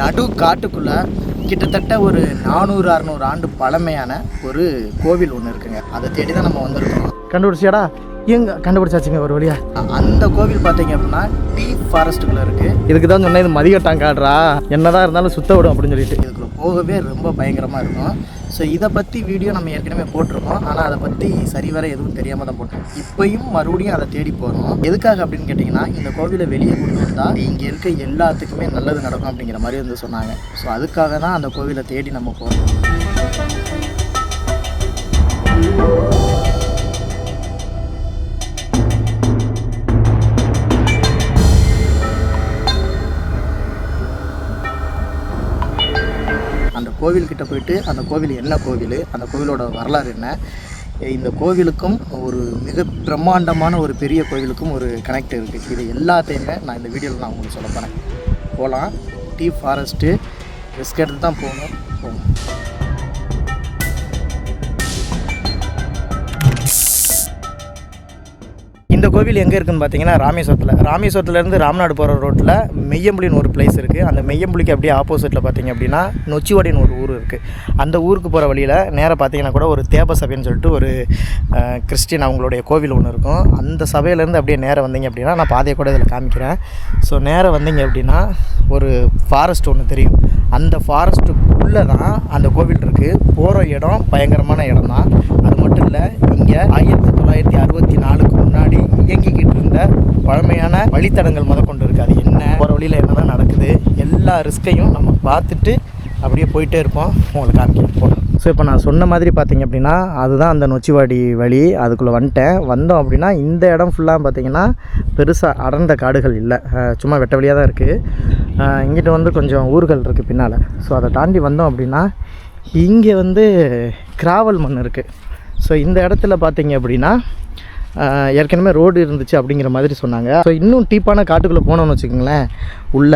நடு காட்டுக்குள்ள கிட்டத்தட்ட ஒரு நானூறு அறநூறு ஆண்டு பழமையான ஒரு கோவில் ஒன்று இருக்குங்க. அதை தேடி தான் நம்ம வந்திருக்கோம். கண்டுபிடிச்சியாடா? எங்க? கண்டுபிடிச்சாச்சுங்க ஒரு வழியா. அந்த கோவில் பார்த்தீங்க அப்படின்னா டீ ஃபாரஸ்ட்டுக்குள்ள இருக்கு. இதுக்கு தான் சொன்னேன் இது மதிகட்டான் காடுறா. என்னதான் இருந்தாலும் சுத்த விடும் அப்படின்னு சொல்லிட்டு. இதுக்குள்ள போகவே ரொம்ப பயங்கரமாக இருக்கும். ஸோ இதை பற்றி வீடியோ நம்ம ஏற்கனவே போட்டிருக்கோம். ஆனால் அதை பற்றி சரிவர எதுவும் தெரியாமல் தான் போட்டோம் இப்பயும் மறுபடியும் அதை தேடி போகிறோம் எதுக்காக அப்படின்னு கேட்டிங்கன்னா இந்த கோவிலை வெளியே கொண்டு வந்தால் இங்கே இருக்க எல்லாத்துக்குமே நல்லது நடக்கும் அப்படிங்கிற மாதிரி வந்து சொன்னாங்க. ஸோ அதுக்காக தான் அந்த கோவிலை தேடி நம்ம போகிறோம் கோவில்கிட்ட போயிட்டு அந்த கோவில் என்ன கோவில்? அந்த கோவிலோட வரலாறு என்ன? இந்த கோவிலுக்கும் ஒரு மிக பிரம்மாண்டமான ஒரு பெரிய கோவிலுக்கும் ஒரு கனெக்ட் இருக்குது இது எல்லாத்தையுமே நான் இந்த வீடியோவில் நான் உங்களுக்கு சொல்ல போகிறேன் போகலாம் டீ ஃபாரஸ்ட்டு. ரிஸ்க் எடுத்து தான் போகணும். போகணும் இந்த கோவில் எங்கே இருக்குன்னு பார்த்தீங்கன்னா ராமேஸ்வரத்தில். ராமேஸ்வரத்துலேருந்து ராம்நாடு போகிற ரோட்டில் மெய்யம்புலின்னு ஒரு பிளேஸ் இருக்குது அந்த மெய்யம்புலிக்கு அப்படியே ஆப்போசிட்டில் பார்த்தீங்க அப்படின்னா நொச்சிவாடின்னு ஒரு ஊர் இருக்குது அந்த ஊருக்கு போகிற வழியில் நேராக பார்த்தீங்கன்னா கூட ஒரு தேப சபைன்னு சொல்லிட்டு ஒரு கிறிஸ்டின் அவங்களுடைய கோவில் ஒன்று இருக்கும். அந்த சபையிலேருந்து அப்படியே நேராக வந்தீங்க அப்படின்னா நான் பாதையை கூட இதில் காமிக்கிறேன். ஸோ நேராக வந்தீங்க அப்படின்னா ஒரு ஃபாரஸ்ட் ஒன்று தெரியும். அந்த ஃபாரஸ்ட்டுக்குள்ளே தான் அந்த கோவில் இருக்குது போகிற இடம் பயங்கரமான இடம் தான் அது மட்டும் இல்லை இங்கே ஆயிரத்தி தொள்ளாயிரத்தி அறுபத்தி நாலுக்கு முன்னாடி இயங்கிக்கிட்டு இருந்த பழமையான வழித்தடங்கள் முதற்கொண்டு இருக்குது அது என்ன? போகிற வழியில் என்னதான் நடக்குது? எல்லா ரிஸ்கையும் நம்ம பார்த்துட்டு அப்படியே போயிட்டே இருப்போம். உங்களுக்கு காமிக்க ஸோ இப்போ நான் சொன்ன மாதிரி பார்த்தீங்க அப்படின்னா அதுதான் அந்த நொச்சிவாடி வழி. அதுக்குள்ளே வந்துட்டேன். வந்தோம் அப்படின்னா இந்த இடம் ஃபுல்லாக பார்த்தீங்கன்னா பெருசாக அடர்ந்த காடுகள் இல்லை. சும்மா வெட்ட வழியாக தான் இருக்குது இங்கிட்ட வந்து கொஞ்சம் ஊர்கள் இருக்குது பின்னால். ஸோ அதை தாண்டி வந்தோம் அப்படின்னா இங்கே வந்து கிராவல் மண் இருக்குது ஸோ இந்த இடத்துல பார்த்தீங்க அப்படின்னா ஏற்கனவே ரோடு இருந்துச்சு அப்படிங்கிற மாதிரி சொன்னாங்க. ஸோ இன்னும் டீப்பான காட்டுக்குள்ளே போனோம்னு வச்சுக்கோங்களேன். உள்ள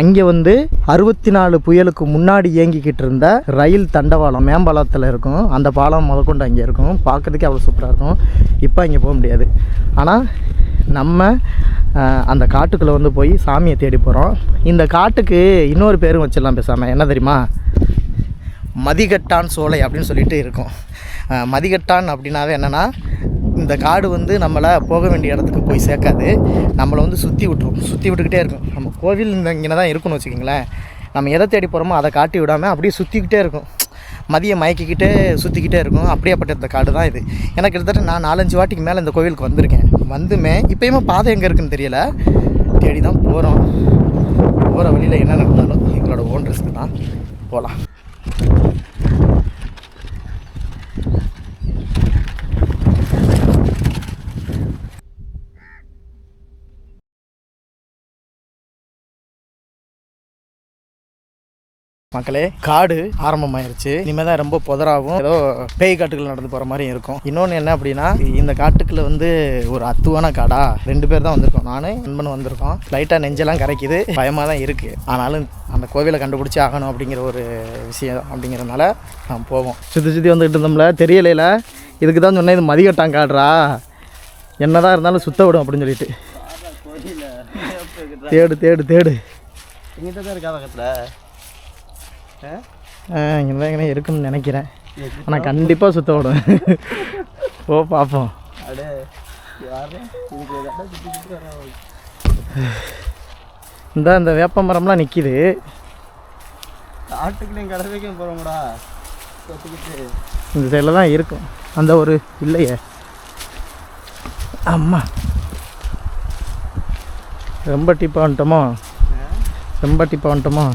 அங்கே வந்து அறுபத்தி நாலு புயலுக்கு முன்னாடி இயங்கிக்கிட்டு இருந்த ரயில் தண்டவாளம் மேம்பாலத்தில் இருக்கும். அந்த பாலம் முதற்கொண்டு அங்கே இருக்கும். பார்க்கறதுக்கே அவ்வளோ சூப்பராக இருக்கும். இப்போ அங்கே போக முடியாது. ஆனால் நம்ம அந்த காட்டுக்குள்ளே வந்து போய் சாமியை தேடி போகிறோம் இந்த காட்டுக்கு இன்னொரு பேரும் வச்சிடலாம் பேசாமல் என்ன தெரியுமா? மதிகட்டான் சோலை அப்படின்னு சொல்லிட்டு இருக்கும். மதிகட்டான் அப்படின்னாவே என்னென்னா இந்த காடு வந்து நம்மளை போக வேண்டிய இடத்துக்கு போய் சேர்க்காது. நம்மளை வந்து சுற்றி விட்டுரும். சுற்றி விட்டுக்கிட்டே இருக்கும். நம்ம கோவில் இந்த இங்கே தான் இருக்குன்னு வச்சுக்கிங்களேன். நம்ம எதை தேடி போகிறோமோ அதை காட்டி விடாமல் அப்படியே சுற்றிக்கிட்டே இருக்கும். மதியம் மயக்கிக்கிட்டே சுற்றிக்கிட்டே இருக்கும். அப்படியேப்பட்ட இந்த காடு தான் இது. எனக்கு கிட்டத்தட்ட நான் நாலஞ்சு வாட்டிக்கு மேலே இந்த கோவிலுக்கு வந்திருக்கேன். வந்துமே இப்போயுமே பாதை எங்கே இருக்குன்னு தெரியல. தேடி தான் போகிறோம் போகிற வழியில் என்ன நடந்தாலும் எங்களோட ஓன் ரிஸ்க்கு தான். போகலாம் மக்களே காடு ஆரம்பமாயிருச்சு. இனிமேல் தான் ரொம்ப புதராகும். ஏதோ பேய் காட்டுக்குள்ள நடந்து போகிற மாதிரி இருக்கும். இன்னொன்று என்ன அப்படின்னா இந்த காட்டுக்குள்ள வந்து ஒரு அத்துவான காடா. ரெண்டு பேர் தான் வந்திருக்கோம். நானும் நண்பனும் வந்திருக்கோம். லைட்டாக நெஞ்செல்லாம் கரைக்குது. பயமாக தான் இருக்குது ஆனாலும் அந்த கோவிலை கண்டுபிடிச்சி ஆகணும் அப்படிங்கிற ஒரு விஷயம் அப்படிங்கிறதுனால நான் போவோம். சுற்றி சுற்றி வந்துக்கிட்டு இருந்தோம்ல. தெரியலைல. இதுக்கு தான் சொன்னேன் இது மதிகட்டான் காடுறா. என்னதான் இருந்தாலும் சுத்த விடும் அப்படின்னு சொல்லிட்டு. தேடு தேடு தேடு. இங்கிட்ட தான் இருக்கா பக்கத்தில்? இங்கே தான் எங்கே இருக்குன்னு நினைக்கிறேன். ஆனால் கண்டிப்பாக சுத்த விடும். ஓ பார்ப்போம். இந்த இந்த வேப்ப மரம்லாம் நிற்கிது ஆட்டுக்குள்ளேயும் கடை வைக்க போகிறோம்டா இந்த சைடில் தான் இருக்கும். அந்த ஒரு இல்லையே. அம்மா. ரொம்ப டிப்பாக வந்துட்டோமோ? ரொம்ப டிப்பாக வந்துட்டோமோ?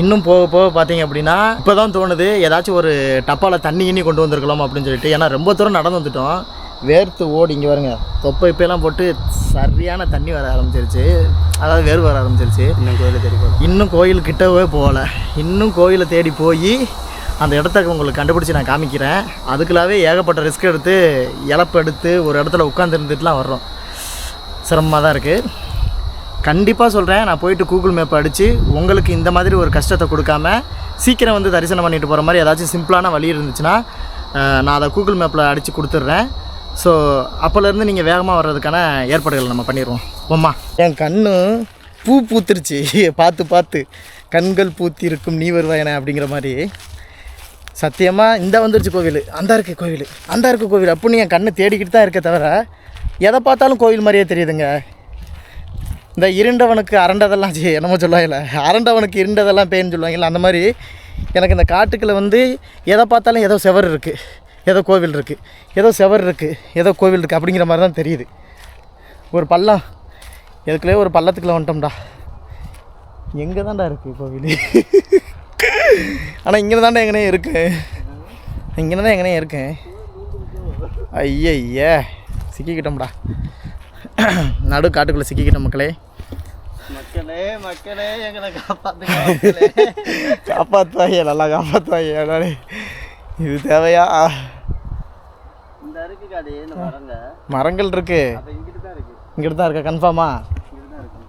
இன்னும் போக போக பார்த்தீங்க அப்படின்னா இப்போ தான் தோணுது ஏதாச்சும் ஒரு டப்பாவில் தண்ணி கிண்ணி கொண்டு வந்திருக்கலாம் அப்படின்னு சொல்லிட்டு. ஏன்னா ரொம்ப தூரம் நடந்து வந்துட்டோம். வேர்த்து ஓடி இங்கே வருங்க தொப்பை இப்பெல்லாம் போட்டு சரியான தண்ணி வர ஆரம்பிச்சிருச்சு. அதாவது வேர்வு வர ஆரம்பிச்சிருச்சு. இன்னும் கோயிலை தேடி போகிறோம் இன்னும் கோயில் கிட்டவே போகல. இன்னும் கோயிலை தேடி போய் அந்த இடத்த உங்களுக்கு கண்டுபிடிச்சி நான் காமிக்கிறேன். அதுக்குள்ளாவே ஏகப்பட்ட ரிஸ்க் எடுத்து இழப்பு எடுத்து ஒரு இடத்துல உட்காந்துருந்துட்டுலாம் வர்றோம். சிரமமாக தான் இருக்குது கண்டிப்பாக சொல்கிறேன் நான் போயிட்டு கூகுள் மேப் அடித்து உங்களுக்கு இந்த மாதிரி ஒரு கஷ்டத்தை கொடுக்காம சீக்கிரம் வந்து தரிசனம் பண்ணிட்டு போகிற மாதிரி ஏதாச்சும் சிம்பிளான வழி இருந்துச்சுன்னா நான் அதை கூகுள் மேப்பில் அடித்து கொடுத்துட்றேன். ஸோ அப்போலேருந்து நீங்கள் வேகமாக வர்றதுக்கான ஏற்பாடுகள் நம்ம பண்ணிடுவோம். ஓம்மா என் கண்ணு பூ பூத்துருச்சு. பார்த்து பார்த்து. கண்கள் பூத்தி இருக்கும் நீ வருவாயன அப்படிங்கிற மாதிரி. சத்தியமாக இந்த வந்துருச்சு கோவில். அந்த இருக்கு கோவில். அந்த இருக்கு கோவில். அப்படின்னு என் கண்ணை தேடிக்கிட்டு தான் இருக்க தவிர எதை பார்த்தாலும் கோவில் மாதிரியே தெரியுதுங்க. இந்த இருண்டவனுக்கு அரண்டதெல்லாம் சி என்னமோ சொல்லுவாங்கல்ல. அரண்டவனுக்கு இருண்டதெல்லாம் பேன்னு சொல்லுவாங்கல்ல அந்த மாதிரி. எனக்கு இந்த காட்டுக்குள்ள வந்து எதை பார்த்தாலும் ஏதோ செவர் இருக்குது ஏதோ கோவில் இருக்குது ஏதோ செவர் இருக்குது ஏதோ கோவில் இருக்குது அப்படிங்கிற மாதிரி தான் தெரியுது. ஒரு பள்ளம் எதுக்குள்ளே ஒரு பள்ளத்துக்குள்ளே வந்துட்டோம்டா. எங்கே தான்டா இருக்குது கோவில் ஆனால் இங்கே தான்டா எங்கனே இருக்கேன் இங்கே தான் எங்கனே இருக்கேன் ஐயய்ய சிக்கிக்கிட்டோம்டா. நடு காட்டுக்குள்ளே சிக்கிக்கிட்டோம் மக்களே. மக்களே மக்களே எங்களை காப்பாத்துங்க காப்பாற்றுவாங்க நல்லா காப்பாற்றுவாங்க அடாடே. இது தேவையா? இந்த அருக்கு காடு இந்த மரங்க? மரங்கள் இருக்கு. இங்கிட்டு தான் இருக்கு. கன்ஃபார்மா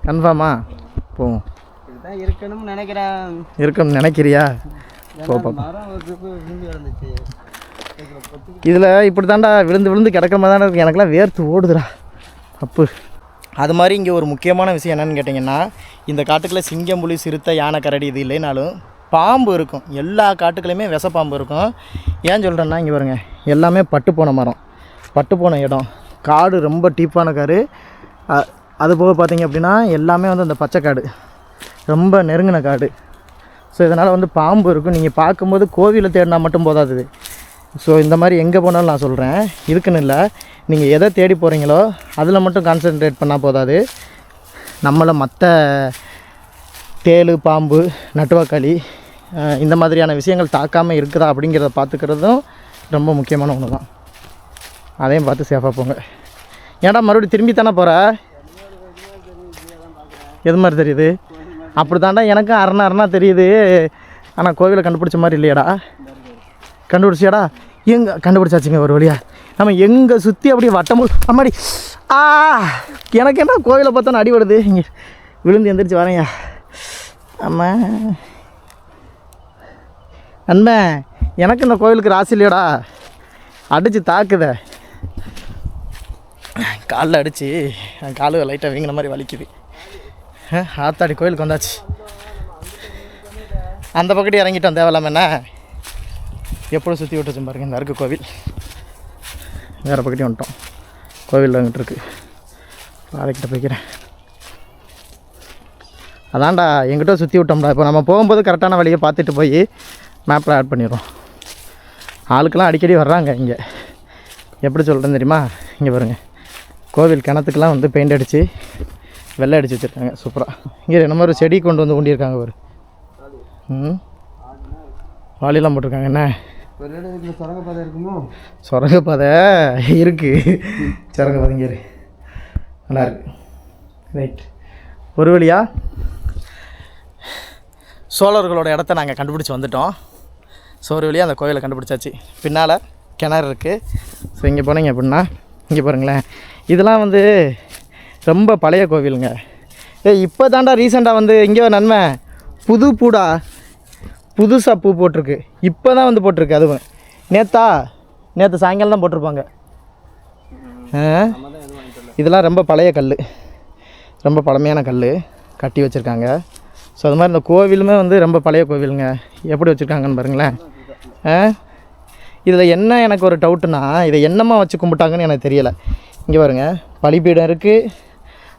கன்ஃபார்மா போவோம் இதுதான் இருக்கணும்னு நினைக்கிறேன். இருக்குன்னு நினைக்கிறியா? இதில் இப்படி தாண்டா விழுந்து விழுந்து கிடக்கிற மாதிரி தானே இருக்கு. எனக்கெல்லாம் வேர்த்து ஓடுதுடா. அப்பு. அது மாதிரி இங்கே ஒரு முக்கியமான விஷயம் என்னென்னு கேட்டிங்கன்னா இந்த காட்டுக்குள்ளே சிங்கம் புலி சிறுத்தை யானை கரடி இது இல்லைனாலும் பாம்பு இருக்கும். எல்லா காட்டுக்குள்ளேயுமே விஷப்பாம்பு இருக்கும். ஏன் சொல்கிறேன்னா இங்கே வருங்க எல்லாமே பட்டு போன மரம். பட்டு போன இடம். காடு ரொம்ப டீப்பான காடு. அதுபோக அது போக பார்த்தீங்க அப்படின்னா எல்லாமே வந்து அந்த காடு. ரொம்ப நெருங்கின காடு. ஸோ இதனால் வந்து பாம்பு இருக்கும். நீங்கள் பார்க்கும்போது கோவிலை தேடினா மட்டும் போதாது ஸோ இந்த மாதிரி எங்கே போனாலும் நான் சொல்கிறேன் இதுக்குன்னு இல்லை. நீங்கள் எதை தேடி போகிறீங்களோ அதில் மட்டும் கான்சென்ட்ரேட் பண்ணால் போதாது. நம்மளை மற்ற தேளு பாம்பு நட்டுவாக்களி இந்த மாதிரியான விஷயங்கள் தாக்காமல் இருக்குதா அப்படிங்கிறத பார்த்துக்கிறதும் ரொம்ப முக்கியமான ஒன்று தான் அதையும் பார்த்து சேஃபாக போங்க. ஏன்டா மறுபடியும் திரும்பி தானே போகிற எது மாதிரி தெரியுது? அப்படி தாண்டா எனக்கும் அரணா அரணா தெரியுது. ஆனால் கோவிலை கண்டுபிடிச்ச மாதிரி இல்லையாடா. கண்டுபிடிச்சியாடா? எங்கே கண்டுபிடிச்சாச்சுங்க ஒரு வழியா? நம்ம எங்கே சுற்றி அப்படியே வட்டம் அம்மாடி. ஆ எனக்கு என்ன கோவிலை பார்த்தா அடி வருது இங்கே விழுந்து எந்திரிச்சு வரேன்யா. அம்மா. நண்பே எனக்கு இந்த கோவிலுக்கு ராசி இல்லையோடா. அடித்து தாக்குதே. காலில் அடித்து காலு லைட்டாக வீங்கின மாதிரி வலிக்குது. ஆத்தாடி கோயிலுக்கு வந்தாச்சு. அந்த பக்கத்து இறங்கிட்டோம் தேவையில்லாம என்ன எப்போ சுற்றி விட்டுச்சு பாருங்க இந்த இருக்குது கோவில். வேறு பக்கத்தையும் வந்துட்டோம். கோவில் வந்துட்டு இருக்கு. பாதைக்கிட்ட போய்க்கிறேன். அதான்டா எங்கிட்ட சுற்றி விட்டோம்டா. இப்போ நம்ம போகும்போது கரெக்டான வழியை பார்த்துட்டு போய் மேப்பில் ஆட் பண்ணிடுறோம். ஆளுக்கெல்லாம் அடிக்கடி வர்றாங்க இங்கே. எப்படி சொல்கிறேன்னு தெரியுமா? இங்கே பாருங்கள் கோவில் கிணத்துக்கெலாம் வந்து பெயிண்ட் அடித்து வெள்ளை அடித்து வச்சுருக்காங்க. சூப்பராக இங்கே என்ன மாதிரி ஒரு செடி கொண்டு வந்து ஊண்டியிருக்காங்க ஒரு ம்? வாலிலாம் போட்டிருக்காங்க என்ன? சுரங்கப்பாதை இருக்குமோ? சுரங்கப்பாதை இருக்குது சுரங்கப்பாதை நல்லா இருக்கு. ரைட் ஒரு வழியா? சோழர்களோட இடத்த நாங்கள் கண்டுபிடிச்சி வந்துட்டோம். ஸோ ஒரு வழியாக அந்த கோயிலை கண்டுபிடிச்சாச்சு. பின்னால் கிணறு இருக்குது ஸோ இங்கே போனீங்க அப்படின்னா இங்கே பாருங்களேன். இதெல்லாம் வந்து ரொம்ப பழைய கோவிலுங்க. ஏ இப்போ தாண்டா ரீசெண்டாக வந்து இங்கே நன்மை புது பூடா புதுசாக பூ போட்டிருக்கு. இப்போ தான் வந்து போட்டிருக்கு அதுவும். நேத்தா நேற்று சாயங்காலம் தான் போட்டிருப்பாங்க. ஆ? இதெல்லாம் ரொம்ப பழைய கல் ரொம்ப பழமையான கல் கட்டி வச்சுருக்காங்க. ஸோ அது மாதிரி இந்த கோவிலுமே வந்து ரொம்ப பழைய கோவிலுங்க. எப்படி வச்சுருக்காங்கன்னு பாருங்களேன். ஆ? இதில் என்ன எனக்கு ஒரு டவுட்டுனா இதை என்னம்மா வச்சு கும்பிட்டாங்கன்னு எனக்கு தெரியலை. இங்கே பாருங்கள் பலிபீடம் இருக்குது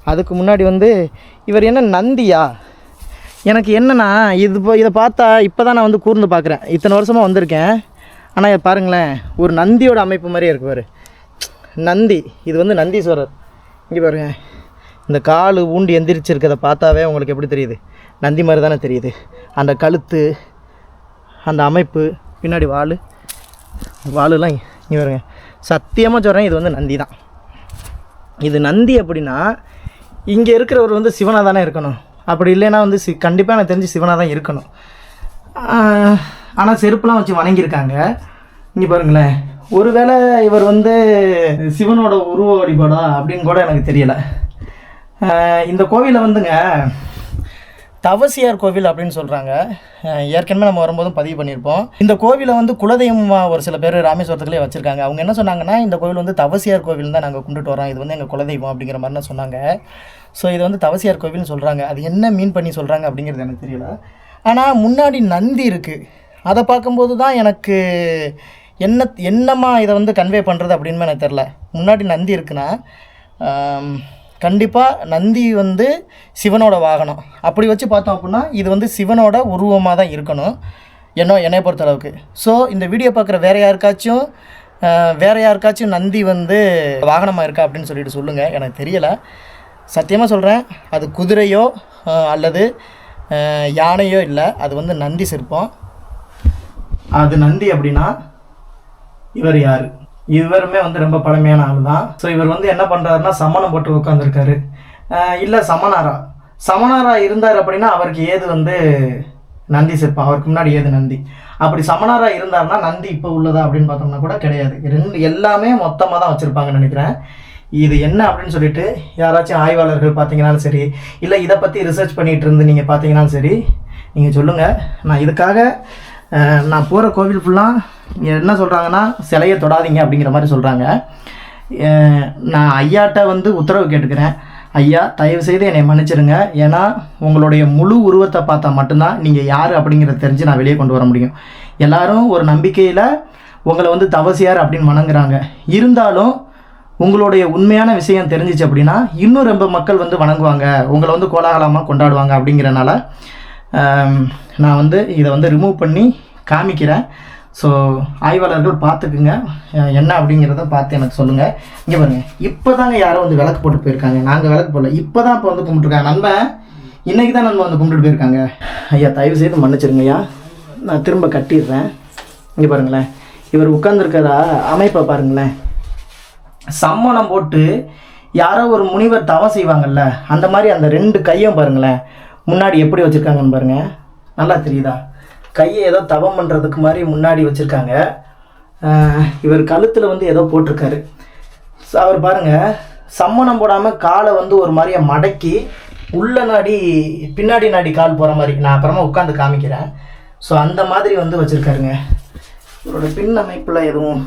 அதுக்கு முன்னாடி வந்து இவர் என்ன நந்தியா? எனக்கு என்னென்னா இது இப்போ இதை பார்த்தா இப்போ தான் நான் வந்து கூர்ந்து பார்க்குறேன். இத்தனை வருஷமாக வந்திருக்கேன். ஆனால் இதை பாருங்களேன் ஒரு நந்தியோட அமைப்பு மாதிரியே இருக்கு பாரு. நந்தி இது வந்து நந்தீஸ்வரர். இங்கே பாருங்க இந்த கால் ஊண்டி எந்திரிச்சிருக்கதை பார்த்தாவே உங்களுக்கு எப்படி தெரியுது? நந்தி மாதிரி தானே தெரியுது. அந்த கழுத்து அந்த அமைப்பு பின்னாடி வாள் வாளுலாம் இங்கே பாருங்க. சத்தியமாக சொல்கிறேன் இது வந்து நந்தி தான் இது நந்தி அப்படின்னா இங்கே இருக்கிறவர் வந்து சிவனாக தானே இருக்கணும். அப்படி இல்லைன்னா வந்து சி கண்டிப்பாக எனக்கு தெரிஞ்சு சிவனாக தான் இருக்கணும். ஆனால் செருப்புலாம் வச்சு வணங்கியிருக்காங்க. இங்கே பாருங்களேன். ஒருவேளை இவர் வந்து சிவனோட உருவ வழிபாடா அப்படின்னு கூட எனக்கு தெரியலை. இந்த கோவிலை வந்துங்க தவசியார் கோவில் அப்படின்னு சொல்கிறாங்க ஏற்கனவே நம்ம வரும்போதும் பதிவு பண்ணியிருப்போம். இந்த கோவிலை வந்து குலதெய்வமாக ஒரு சில பேர் ராமேஸ்வரத்துலேயே வச்சுருக்காங்க. அவங்க என்ன சொன்னாங்கன்னா இந்த கோவில் வந்து தவசியார் கோவில் தான் நாங்கள் கொண்டுட்டு வரோம். இது வந்து எங்கள் குலதெய்வம் அப்படிங்கிற மாதிரிலாம் சொன்னாங்க. ஸோ இது வந்து தவசியார் கோவில்னு சொல்கிறாங்க அது என்ன மீன் பண்ணி சொல்கிறாங்க அப்படிங்கிறது எனக்கு தெரியல. ஆனால் முன்னாடி நந்தி இருக்குது அதை பார்க்கும்போது தான் எனக்கு என்ன என்னம்மா இதை வந்து கன்வே பண்ணுறது அப்படின்னு எனக்கு தெரில முன்னாடி நந்தி இருக்குன்னா கண்டிப்பாக நந்தி வந்து சிவனோட வாகனம். அப்படி வச்சு பார்த்தோம் அப்படின்னா இது வந்து சிவனோட உருவமாக தான் இருக்கணும். என்ன என்னை பொறுத்தளவுக்கு. ஸோ இந்த வீடியோ பார்க்குற வேறு யாருக்காச்சும் வேறு யாருக்காச்சும் நந்தி வந்து வாகனமாக இருக்கா அப்படின்னு சொல்லிட்டு சொல்லுங்கள் எனக்கு தெரியலை. சத்தியமாக சொல்கிறேன் அது குதிரையோ அல்லது யானையோ இல்லை. அது வந்து நந்தி சிற்பம். அது நந்தி அப்படின்னா இவர் யார்? இவருமே வந்து ரொம்ப பழமையான ஆள் தான் ஸோ இவர் வந்து என்ன பண்ணுறாருன்னா சமணம் போட்டு உட்காந்துருக்காரு இல்லை சமணாரா. சமணாரா இருந்தார் அப்படின்னா அவருக்கு ஏது வந்து நந்தி சிற்பம் அவருக்கு முன்னாடி ஏது நந்தி. அப்படி சமணாரா இருந்தார்னா நந்தி இப்போ உள்ளதா அப்படின்னு பார்த்தோம்னா கூட கிடையாது. ரெண்டு எல்லாமே மொத்தமாக தான் வச்சுருப்பாங்கன்னு நினைக்கிறேன். இது என்ன அப்படின்னு சொல்லிட்டு யாராச்சும் ஆய்வாளர்கள் பார்த்தீங்கனாலும் சரி இல்லை இதை பற்றி ரிசர்ச் பண்ணிகிட்டு இருந்து நீங்கள் பார்த்தீங்கனாலும் சரி நீங்கள் சொல்லுங்கள் நான் இதுக்காக நான் போகிற கோவில் ஃபுல்லாக என்ன சொல்கிறாங்கன்னா சிலையை தொடாதீங்க அப்படிங்கிற மாதிரி சொல்கிறாங்க நான் ஐயாட்ட வந்து உத்தரவு கேட்டுக்கிறேன். ஐயா தயவு செய்து என்னை மன்னிச்சிருங்க. ஏன்னா உங்களுடைய முழு உருவத்தை பார்த்தா மட்டும்தான் நீங்கள் யார் அப்படிங்கிறத தெரிஞ்சு நான் வெளியே கொண்டு வர முடியும். எல்லாரும் ஒரு நம்பிக்கையில் உங்களை வந்து தவசியார் அப்படின்னு வணங்குறாங்க. இருந்தாலும் உங்களுடைய உண்மையான விஷயம் தெரிஞ்சிச்சு அப்படின்னா இன்னும் ரொம்ப மக்கள் வந்து வணங்குவாங்க. உங்களை வந்து கோலாகலமாக கொண்டாடுவாங்க அப்படிங்கிறனால நான் வந்து இதை வந்து ரிமூவ் பண்ணி காமிக்கிறேன். ஸோ ஆய்வாளர்கள் பார்த்துக்குங்க. என்ன அப்படிங்கிறத பார்த்து எனக்கு சொல்லுங்கள் இங்கே பாருங்கள் இப்போ தாங்க யாரோ வந்து விளக்கு போட்டு போயிருக்காங்க. நாங்கள் விளக்கு போடல. இப்போ தான் இப்போ வந்து கும்பிட்டுருக்காங்க. நண்பன் இன்றைக்கி தான் நம்ம வந்து கும்பிட்டுட்டு போயிருக்காங்க. ஐயா தயவு செய்து மன்னிச்சிருங்க ஐயா. நான் திரும்ப கட்டிடுறேன். இங்கே பாருங்களேன். இவர் உட்காந்துருக்கிற அமைப்பை பாருங்களேன். சம்மணம் போட்டு யாரோ ஒரு முனிவர் தவம் செய்வாங்கல்ல அந்த மாதிரி அந்த ரெண்டு கையும் பாருங்களேன். முன்னாடி எப்படி வச்சுருக்காங்கன்னு பாருங்கள் நல்லா தெரியுதா? கையை ஏதோ தவம் பண்ணுறதுக்கு மாதிரி முன்னாடி வச்சுருக்காங்க. இவர் கழுத்தில் வந்து ஏதோ போட்டிருக்காரு. அவர் பாருங்க சம்மணம் போடாமல் காலை வந்து ஒரு மாதிரியை மடக்கி உள்ள நாடி பின்னாடி நாடி கால் போகிற மாதிரி நான் அப்புறமா உட்காந்து காமிக்கிறேன். ஸோ அந்த மாதிரி வந்து வச்சுருக்காருங்க. இவரோட பின் அமைப்பில் எதுவும்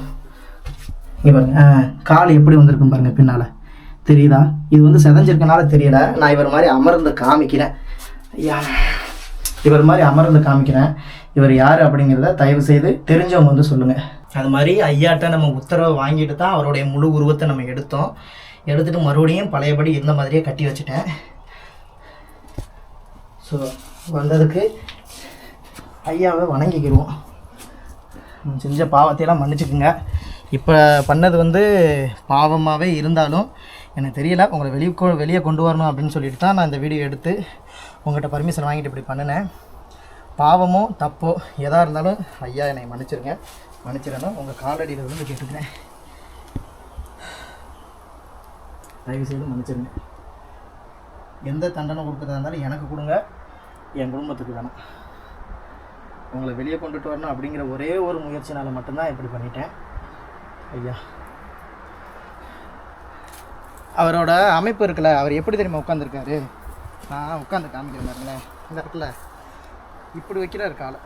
இங்கே பாருங்க கால் எப்படி வந்திருக்கும் பாருங்கள் பின்னால். தெரியுதா? இது வந்து செதஞ்சிருக்கனால தெரியல. நான் இவர் மாதிரி அமர்ந்து காமிக்கிறேன். ஐயா இவர் மாதிரி அமர்ந்து காமிக்கிறேன். இவர் யார் அப்படிங்கிறத தயவு செய்து தெரிஞ்சவங்க வந்து சொல்லுங்கள் அது மாதிரி ஐயாட்ட நம்ம உத்தரவை வாங்கிட்டு தான் அவருடைய முழு உருவத்தை நம்ம எடுத்தோம். எடுத்துட்டு மறுபடியும் பழையபடி இருந்த மாதிரியே கட்டி வச்சுட்டேன். ஸோ வந்ததுக்கு ஐயாவை வணங்கிக்கிடுவோம். செஞ்ச பாவத்தையெல்லாம் மன்னிச்சுக்குங்க. இப்போ பண்ணது வந்து பாவமாகவே இருந்தாலும் எனக்கு தெரியல உங்களை வெளியே வெளியே கொண்டு வரணும் அப்படின்னு சொல்லிட்டு தான் நான் இந்த வீடியோ எடுத்து உங்கள்கிட்ட பர்மிஷன் வாங்கிட்டு இப்படி பண்ணினேன். பாவமோ தப்போ எதாக இருந்தாலும் ஐயா என்னை மன்னிச்சிருங்க. மன்னிச்சிடணும் உங்கள் காலடியில் விழுந்து கேட்டுக்கிறேன். தயவு செய்து மன்னிச்சிருங்க. எந்த தண்டனை கொடுக்குறதா இருந்தாலும் எனக்கு கொடுங்க. என் குடும்பத்துக்கு வேணாம். உங்களை வெளியே கொண்டுட்டு வரணும் அப்படிங்கிற ஒரே ஒரு முயற்சினால் மட்டும்தான் இப்படி பண்ணிட்டேன். ஐயா. அவரோட அமைப்பு இருக்குல்ல அவர் எப்படி தெரியுமா உட்காந்துருக்காரு நான் உட்காந்து காமிக்கிறேன் பாருங்களேன். இந்த இடத்துல. இப்படி வைக்கிறாரு காலை.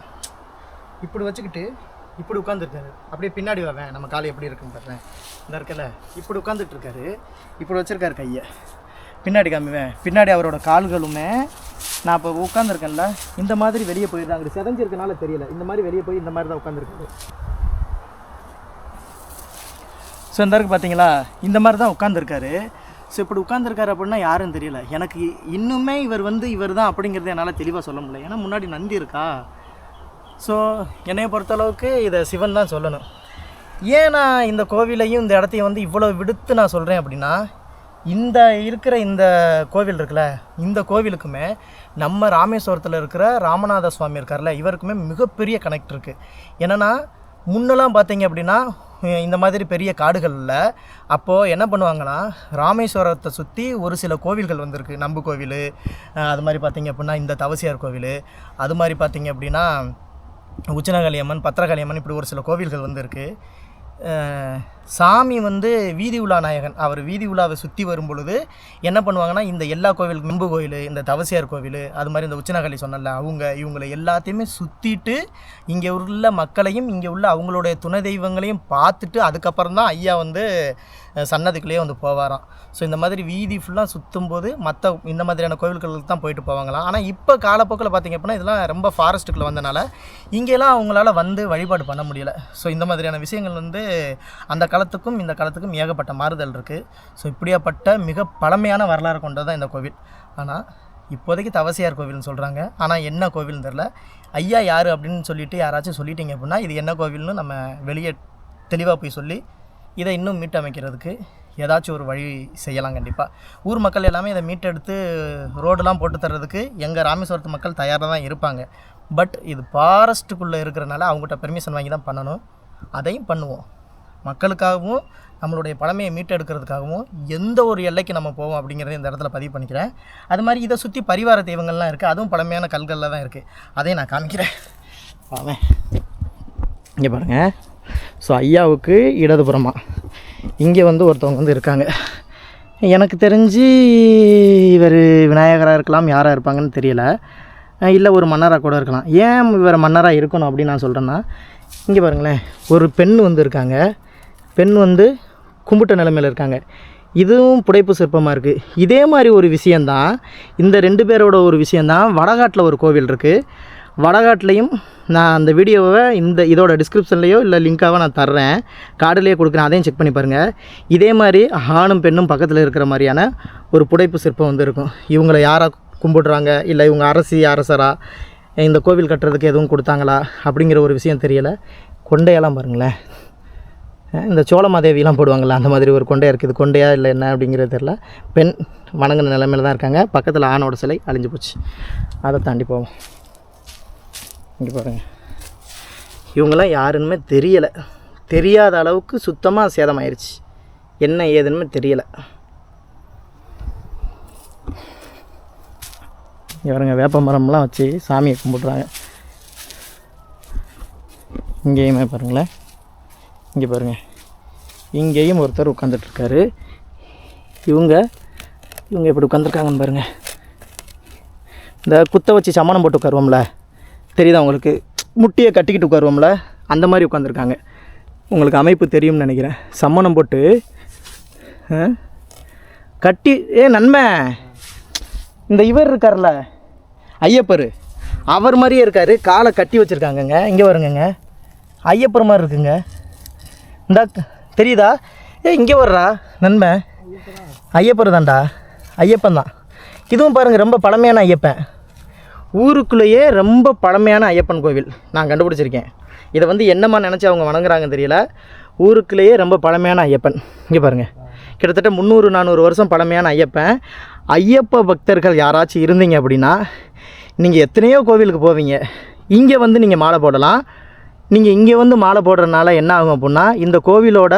இப்படி வச்சுக்கிட்டு இப்படி உட்காந்துருக்காரு அப்படியே பின்னாடி வரேன் நம்ம காலை எப்படி இருக்குன்னு பாருங்க. இந்த இருக்கல இப்படி உட்காந்துட்டு இருக்காரு இப்படி வச்சுருக்காரு கையை. பின்னாடி காமிவேன் பின்னாடி அவரோட கால்களுமே நான் இப்போ உட்காந்துருக்கேன்ல இந்த மாதிரி வெளியே போயிருந்தாங்க செதஞ்சிருக்கனால தெரியல. இந்த மாதிரி வெளியே போய் இந்த மாதிரி தான் உட்காந்துருக்காரு ஸோ இந்த இருக்கு பார்த்தீங்களா இந்த மாதிரி தான் உட்காந்துருக்காரு ஸோ இப்படி உட்காந்துருக்காரு அப்படின்னா யாரும் தெரியல. எனக்கு இன்னுமே இவர் வந்து இவர் தான் அப்படிங்கிறது என்னால் தெளிவாக சொல்ல முடியல. ஏன்னா முன்னாடி நந்தி இருக்கா? ஸோ என்னைய பொறுத்தளவுக்கு இதை சிவன் தான் சொல்லணும். ஏன் நான் இந்த கோவிலையும் இந்த இடத்தையும் வந்து இவ்வளோ விடுத்து நான் சொல்கிறேன் அப்படின்னா இந்த இருக்கிற இந்த கோவில் இருக்குல்ல இந்த கோவிலுக்குமே நம்ம ராமேஸ்வரத்தில் இருக்கிற ராமநாத சுவாமி இருக்கார்ல இவருக்குமே மிகப்பெரிய கனெக்ட் இருக்குது என்னென்னா முன்னெல்லாம் பார்த்தீங்க அப்படின்னா இந்த மாதிரி பெரிய காடுகளில் அப்போது என்ன பண்ணுவாங்கன்னா ராமேஸ்வரத்தை சுற்றி ஒரு சில கோவில்கள் வந்திருக்கு. நம்பு கோவில் அது மாதிரி பார்த்திங்க அப்படின்னா இந்த தவசியார் கோவில் அது மாதிரி பார்த்திங்க அப்படின்னா உச்சனகாளியம்மன் பத்திரகாளியம்மன் இப்படி ஒரு சில கோவில்கள் வந்திருக்கு. சாமி வந்து வீதி உலா நாயகன். அவர் வீதி உலாவை சுற்றி வரும் பொழுது என்ன பண்ணுவாங்கன்னா இந்த எல்லா கோவில் மெம்பு கோயில் இந்த தவசியார் கோவில் அது மாதிரி இந்த உச்சநகலி சொன்னல அவங்க இவங்களை எல்லாத்தையுமே சுற்றிட்டு இங்கே உள்ள மக்களையும் இங்கே உள்ள அவங்களுடைய துணை தெய்வங்களையும் பார்த்துட்டு அதுக்கப்புறம் தான் ஐயா வந்து சன்னதிக்குள்ளேயே வந்து போவாராம். ஸோ இந்த மாதிரி வீதி ஃபுல்லாக சுற்றும் போது மற்ற இந்த மாதிரியான கோவில்களுக்கு தான் போயிட்டு போவாங்களாம். ஆனால் இப்போ காலப்போக்கில் பார்த்தீங்க அப்படின்னா இதெல்லாம் ரொம்ப ஃபாரஸ்ட்டுக்குள்ளே வந்தனால இங்கெல்லாம் அவங்களால வந்து வழிபாடு பண்ண முடியல. ஸோ இந்த மாதிரியான விஷயங்கள் வந்து அந்த காலத்துக்கும் இந்த காலத்துக்கும் ஏகப்பட்ட மாறுதல் இருக்குது ஸோ இப்படியாப்பட்ட மிக பழமையான வரலாறு கொண்டது தான் இந்த கோவில். ஆனால் இப்போதைக்கு தவசியார் கோவில்னு சொல்கிறாங்க ஆனால் என்ன கோவில்னு தெரில ஐயா யார் அப்படின்னு சொல்லிட்டு யாராச்சும் சொல்லிட்டீங்க அப்படின்னா இது என்ன கோவில்னு நம்ம வெளியே தெளிவாக போய் சொல்லி இதை இன்னும் மீட்டமைக்கிறதுக்கு ஏதாச்சும் ஒரு வழி செய்யலாம் கண்டிப்பாக ஊர் மக்கள் எல்லாமே இதை மீட்டெடுத்து ரோடெலாம் போட்டு தர்றதுக்கு எங்கள் ராமேஸ்வரத்து மக்கள் தயாராக தான் இருப்பாங்க. பட் இது ஃபாரஸ்ட்டுக்குள்ளே இருக்கிறனால அவங்ககிட்ட பெர்மிஷன் வாங்கி தான் பண்ணணும். அதையும் பண்ணுவோம். மக்களுக்காகவும் நம்மளுடைய பழமையை மீட்டெடுக்கிறதுக்காகவும் எந்த ஒரு எல்லைக்கு நம்ம போவோம் அப்படிங்கிறத இந்த இடத்துல பதிவு பண்ணிக்கிறேன். அது மாதிரி இதை சுற்றி பரிவார தெய்வங்கள்லாம் இருக்குது அதுவும் பழமையான கல்களில் தான் இருக்குது அதையும் நான் காமிக்கிறேன். வாங்க இங்கே பாருங்கள் ஸோ ஐயாவுக்கு இடதுபுறமாக இங்கே வந்து ஒருத்தவங்க வந்து இருக்காங்க. எனக்கு தெரிஞ்சு இவர் விநாயகராக இருக்கலாம் யாராக இருப்பாங்கன்னு தெரியலை. இல்லை ஒரு மன்னராக கூட இருக்கலாம். ஏன் இவர் மன்னராக இருக்கணும் அப்படின்னு நான் சொல்கிறேன்னா இங்கே பாருங்களேன். ஒரு பெண் வந்து இருக்காங்க. பெண் வந்து கும்பிட்ட நிலமையில் இருக்காங்க. இதுவும் புடைப்பு சிற்பமாக இருக்குது இதே மாதிரி ஒரு விஷயந்தான் இந்த ரெண்டு பேரோட ஒரு விஷயந்தான் வடகாட்டில் ஒரு கோவில் இருக்குது வடகாட்லேயும் நான் அந்த வீடியோவை இந்த இதோட டிஸ்கிரிப்ஷன்லேயோ இல்லை லிங்காவோ நான் தர்றேன். கார்டுலேயே கொடுக்குறேன். அதையும் செக் பண்ணி பாருங்கள் இதே மாதிரி ஆணும் பெண்ணும் பக்கத்தில் இருக்கிற மாதிரியான ஒரு புடைப்பு சிற்பம் வந்து இருக்கும். இவங்களை யாராக கும்பிடுறாங்க? இல்லை இவங்க அரசி அரசரா? இந்த கோவில் கட்டுறதுக்கு எதுவும் கொடுத்தாங்களா? அப்படிங்கிற ஒரு விஷயம் தெரியலை. கொண்டையெல்லாம் பாருங்களேன். இந்த சோழமாதேவிலாம் போடுவாங்கள்ல அந்த மாதிரி ஒரு கொண்டையாக இருக்குது கொண்டையா இல்லை என்ன அப்படிங்கிறது தெரில பெண் வணங்கின நிலைமையில் தான் இருக்காங்க. பக்கத்தில் ஆணோட சிலை அழிஞ்சு போச்சு. அதை தாண்டி போவோம். இங்கே பாருங்கள் இவங்கெல்லாம் யாருன்னுமே தெரியலை. தெரியாத அளவுக்கு சுத்தமாக சேதமாயிருச்சு. என்ன ஏதுன்னு தெரியலை. இவருங்க வேப்ப மரம்லாம் வச்சு சாமியை கும்பிட்றாங்க. இங்கேயுமே பாருங்களேன். இங்கே பாருங்கள் இங்கேயும் ஒருத்தர் உட்காந்துட்ருக்காரு இவங்க இவங்க எப்படி உட்காந்துருக்காங்கன்னு பாருங்கள் இந்த குத்த வச்சு சமணம் போட்டு உட்காருவோம்ல. தெரியுதா உங்களுக்கு? முட்டியை கட்டிக்கிட்டு உட்காருவோம்ல. அந்த மாதிரி உட்காந்துருக்காங்க உங்களுக்கு அமைப்பு தெரியும்னு நினைக்கிறேன். சம்மணம் போட்டு ஆ, கட்டி ஏ நன்மை இந்த இவர் இருக்கார்ல. ஐயப்பர். அவர் மாதிரியே இருக்கார். காலை கட்டி வச்சுருக்காங்கங்க. இங்கே வருங்கங்க ஐயப்பர் மாதிரி இருக்குங்க. இந்த தெரியுதா? ஏ இங்கே வர்றா நண்பன் ஐயப்பர் தான்டா. ஐயப்பன் தான். இதுவும் பாருங்கள் ரொம்ப பழமையான ஐயப்பன். ஊருக்குள்ளேயே ரொம்ப பழமையான ஐயப்பன் கோவில் நான் கண்டுபிடிச்சிருக்கேன். இதை வந்து என்னம்மா நினச்சி அவங்க வணங்குறாங்கன்னு தெரியல. ஊருக்குள்ளேயே ரொம்ப பழமையான ஐயப்பன். இங்கே பாருங்கள் கிட்டத்தட்ட முந்நூறு நானூறு வருஷம் பழமையான ஐயப்பன். ஐயப்ப பக்தர்கள் யாராச்சும் இருந்தீங்க அப்படின்னா நீங்கள் எத்தனையோ கோவிலுக்கு போவீங்க. இங்கே வந்து நீங்கள் மாலை போடலாம். நீங்கள் இங்கே வந்து மாலை போடுறதுனால என்ன ஆகும் அப்படின்னா இந்த கோவிலோட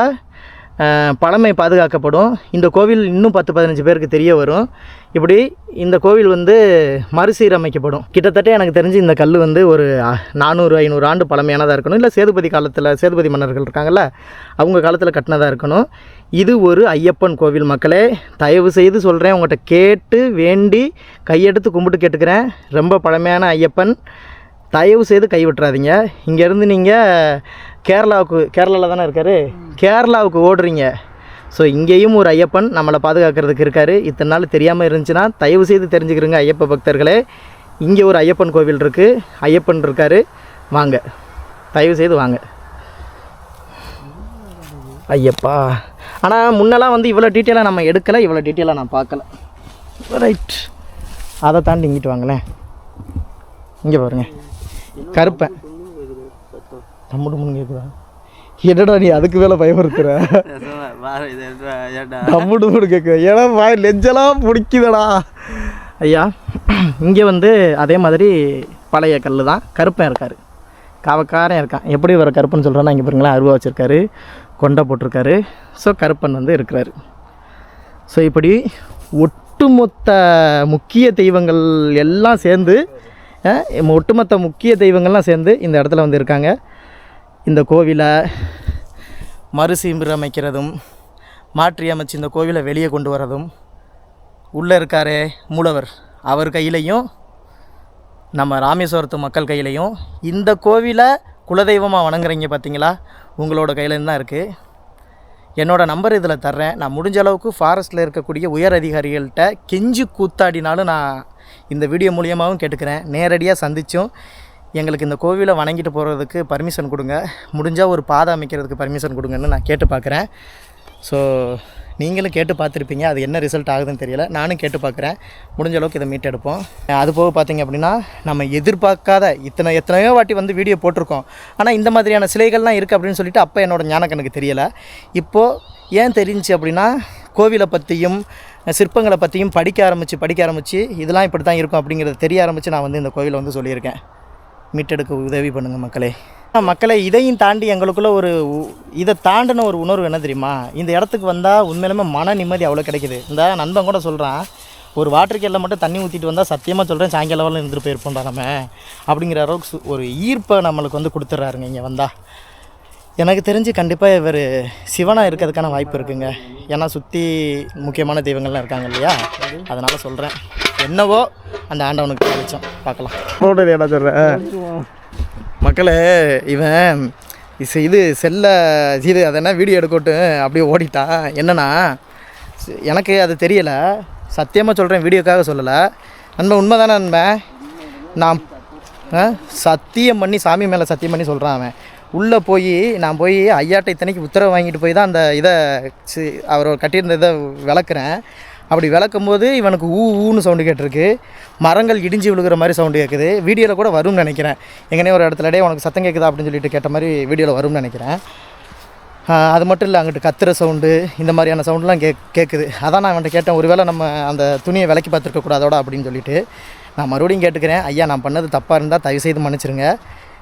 பழமை பாதுகாக்கப்படும். இந்த கோவில் இன்னும் பத்து பதினஞ்சு பேருக்கு தெரிய வரும். இப்படி இந்த கோவில் வந்து மறுசீரமைக்கப்படும். கிட்டத்தட்ட எனக்கு தெரிஞ்சு இந்த கல் வந்து ஒரு நானூறு ஐநூறு ஆண்டு பழமையானதாக இருக்கணும். இல்லை சேதுபதி காலத்தில் சேதுபதி மன்னர்கள் இருக்காங்கல்ல அவங்க காலத்தில் கட்டினதாக இருக்கணும். இது ஒரு ஐயப்பன் கோவில் மக்களே. தயவு செய்து சொல்கிறேன் உங்கள்கிட்ட கேட்டு வேண்டி கையெடுத்து கும்பிட்டு கேட்டுக்கிறேன். ரொம்ப பழமையான ஐயப்பன். தயவு செய்து கைவிட்டுறாதீங்க. இங்கேருந்து நீங்கள் கேரளாவுக்கு கேரளாவில் தானே இருக்காரு? கேரளாவுக்கு ஓடுறீங்க. ஸோ இங்கேயும் ஒரு ஐயப்பன் நம்மளை பாதுகாக்கிறதுக்கு இருக்கார். இத்தனை நாள் தெரியாமல் இருந்துச்சுன்னா தயவு செய்து தெரிஞ்சுக்கிறங்க ஐயப்ப பக்தர்களே. இங்கே ஒரு ஐயப்பன் கோவில் இருக்குது ஐயப்பன் இருக்கார். வாங்க. தயவு செய்து வாங்க. ஐயப்பா. ஆனால் முன்னெல்லாம் வந்து இவ்வளோ டீட்டெயிலாக நம்ம எடுக்கலை. இவ்வளோ டீட்டெயிலாக நான் பார்க்கல. ரைட் அதை தாண்டி இங்கிட்டு வாங்களேன். இங்கே பாருங்கள் கருப்பேன் தம்முடு முன்னு கேட்குதா என்னடா நீ அதுக்கு மேலே பயமுறுத்துற? தம்முடு முன்னு கேட்குற ஏன்னா வாய் நெஞ்செல்லாம் பிடிக்குதடா ஐயா இங்கே வந்து அதே மாதிரி பழைய கல் தான். கருப்பன் இருக்கார். காவக்காரன் இருக்கான். எப்படி வர கருப்பன் சொல்கிறேன்னா இங்கே பாருங்களேன் அருவா வச்சுருக்காரு கொண்டை போட்டிருக்காரு. ஸோ கருப்பன் வந்து இருக்கிறாரு. ஸோ இப்படி ஒட்டுமொத்த முக்கிய தெய்வங்கள் எல்லாம் சேர்ந்து ஒட்டுமொத்த முக்கிய தெய்வங்கள்லாம் சேர்ந்து இந்த இடத்துல வந்து இருக்காங்க இந்த கோவிலை மறுசீரமைக்கிறதும் மாற்றி அமைச்சு இந்த கோவிலை வெளியே கொண்டு வரதும் உள்ளே இருக்காரே மூலவர் அவர் கையிலையும் நம்ம ராமேஸ்வரத்து மக்கள் கையிலையும் இந்த கோவிலை குலதெய்வமாக வணங்குறீங்க பார்த்தீங்களா உங்களோட கையிலேருந்து தான் இருக்குது என்னோடய நம்பர் இதில் தர்றேன். நான் முடிஞ்ச அளவுக்கு ஃபாரஸ்ட்டில் இருக்கக்கூடிய உயர் அதிகாரிகள்கிட்ட கெஞ்சி கூத்தாடினாலும் நான் இந்த வீடியோ மூலியமாகவும் கேட்டுக்கிறேன். நேரடியாக சந்தித்தும் எங்களுக்கு இந்த கோவிலை வணங்கிட்டு போகிறதுக்கு பர்மிஷன் கொடுங்க. முடிஞ்சால் ஒரு பாதை அமைக்கிறதுக்கு பர்மிஷன் கொடுங்கன்னு நான் கேட்டு பார்க்குறேன். ஸோ நீங்களும் கேட்டு பார்த்துருப்பீங்க. அது என்ன ரிசல்ட் ஆகுதுன்னு தெரியல. நானும் கேட்டு பார்க்குறேன். முடிஞ்ச அளவுக்கு இதை மீட் எடுப்போம் அது போக பார்த்தீங்க அப்படின்னா நம்ம எதிர்பார்க்காத இத்தனை எத்தனையோ வாட்டி வந்து வீடியோ போட்டிருக்கோம். ஆனால் இந்த மாதிரியான சிலைகள்லாம் இருக்குது அப்படின்னு சொல்லிட்டு அப்போ என்னோட ஞானக்கணக்கு தெரியலை. இப்போது ஏன் தெரிஞ்சு அப்படின்னா கோவிலை பற்றியும் சிற்பங்களை பற்றியும் படிக்க ஆரம்பித்து படிக்க ஆரம்பித்து இதெல்லாம் இப்படி தான் இருக்கும் அப்படிங்கிறத தெரிய ஆரம்பித்து நான் வந்து இந்த கோயில் வந்து சொல்லியிருக்கேன். மீட்டெடுக்க உதவி பண்ணுங்கள் மக்களே. மக்களை இதையும் தாண்டி எங்களுக்குள்ள ஒரு உ- இதை தாண்டின ஒரு உணர்வு என்ன தெரியுமா? இந்த இடத்துக்கு வந்தால் உண்மையிலுமே மன நிம்மதி அவ்வளோ கிடைக்குது. இந்த நண்பன் கூட சொல்கிறான் ஒரு வாட்டர் கேனில் மட்டும் தண்ணி ஊற்றிட்டு வந்தால் சத்தியமாக சொல்கிறேன் சாயங்காலம் இருந்துட்டு போயிருப்போம்டா நம்ம. அப்படிங்கிற அளவுக்கு ஒரு ஈர்ப்பை நம்மளுக்கு வந்து கொடுத்துட்றாருங்க இங்கே வந்தால் எனக்கு தெரிஞ்சு கண்டிப்பாக இவர் சிவனாக இருக்கிறதுக்கான வாய்ப்பு இருக்குங்க. ஏன்னா சுற்றி முக்கியமான தெய்வங்கள்லாம் இருக்காங்க இல்லையா? அதனால் சொல்கிறேன் என்னவோ அந்த ஆண்டவனுக்கு வெளிச்சம் பார்க்கலாம். போடுறது என்ன சொல்கிறேன் மக்களே இவன் இஸ்- இது செல்ல இது அது என்ன வீடியோ எடுக்கட்டு அப்படியே ஓடிட்டான் என்னன்னா எனக்கு அது தெரியலை. சத்தியமாக சொல்கிறேன் வீடியோக்காக சொல்லலை. நண்பன் உண்மை தானே நண்பன் நான் ஆ? சத்தியம் பண்ணி சாமி மேலே சத்தியம் பண்ணி சொல்கிறான் அவன். உள்ளே போய் நான் போய் ஐயாட்ட இத்தனைக்கு உத்தரவு வாங்கிட்டு போய் தான் அந்த இதை சி- அவர் கட்டியிருந்த இதை விளக்குறேன். அப்படி விளக்கும் போது இவனுக்கு ஊ ஊன்னு சவுண்டு கேட்டிருக்கு. மரங்கள் இடிஞ்சு விழுகிற மாதிரி சவுண்டு கேட்குது. வீடியோவில் கூட வரும்னு நினைக்கிறேன். எங்கனே ஒரு இடத்துல டே உனக்கு சத்தம் கேட்குதா அப்படின்னு சொல்லிட்டு கேட்ட மாதிரி வீடியோவில் வரும்னு நினைக்கிறேன். அது மட்டும் இல்லை அங்கிட்டு கத்துற சவுண்டு இந்த மாதிரியான சவுண்ட்லாம் கே கேட்குது. அதான் நான் அவன்கிட்ட கேட்டேன் ஒருவேளை நம்ம அந்த துணியை விலக்கி பார்த்துருக்க கூடாதோட அப்படின்னு சொல்லிட்டு. நான் மறுபடியும் கேட்டுக்கிறேன் ஐயா நான் பண்ணது தப்பாக இருந்தால் தயவு செய்து மன்னிச்சிருங்க.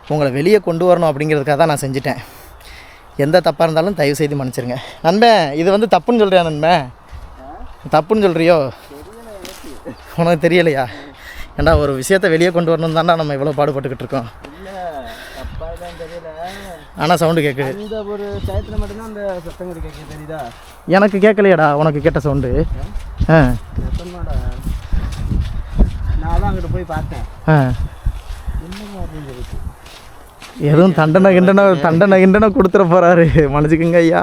உங்களை வெளியே கொண்டு வரணும் அப்படிங்கிறதுக்காக தான் நான் செஞ்சுட்டேன். எந்த தப்பாக இருந்தாலும் தயவு செய்து மன்னிச்சிருங்க. நண்பன் இது வந்து தப்புன்னு சொல்கிறியா நண்பன் தப்புன்னு சொல்கிறியோ உனக்கு தெரியலையா? ஏண்டா ஒரு விஷயத்தை வெளியே கொண்டு வரணும் தான்டா நம்ம இவ்வளோ பாடுபட்டுக்கிட்டு இருக்கோம். ஆனால் சவுண்டு கேட்குது இந்த ஒரு டயத்தில் மட்டும்தான் அந்த சத்தம் கேட்க தெரியுதா? எனக்கு கேட்கலையடா உனக்கு கேட்ட சவுண்டு ஆ. நான் அங்கிட்டு போய் பார்த்தேன். ஆ. எதுவும் தண்டனை கிண்டனை தண்டனை கிண்டனை கொடுத்துட போகிறாரு மன்னிச்சுக்குங்க ஐயா.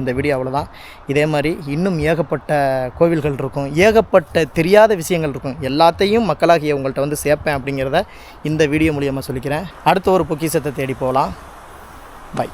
இந்த வீடியோ அவ்வளோதான் இதே மாதிரி இன்னும் ஏகப்பட்ட கோவில்கள் இருக்கும். ஏகப்பட்ட தெரியாத விஷயங்கள் இருக்கும். எல்லாத்தையும் மக்களாகிய உங்கள்கிட்ட வந்து சேர்ப்பேன் அப்படிங்கிறத இந்த வீடியோ மூலியமாக சொல்லிக்கிறேன். அடுத்த ஒரு பொக்கிஷத்தை தேடி போகலாம். பை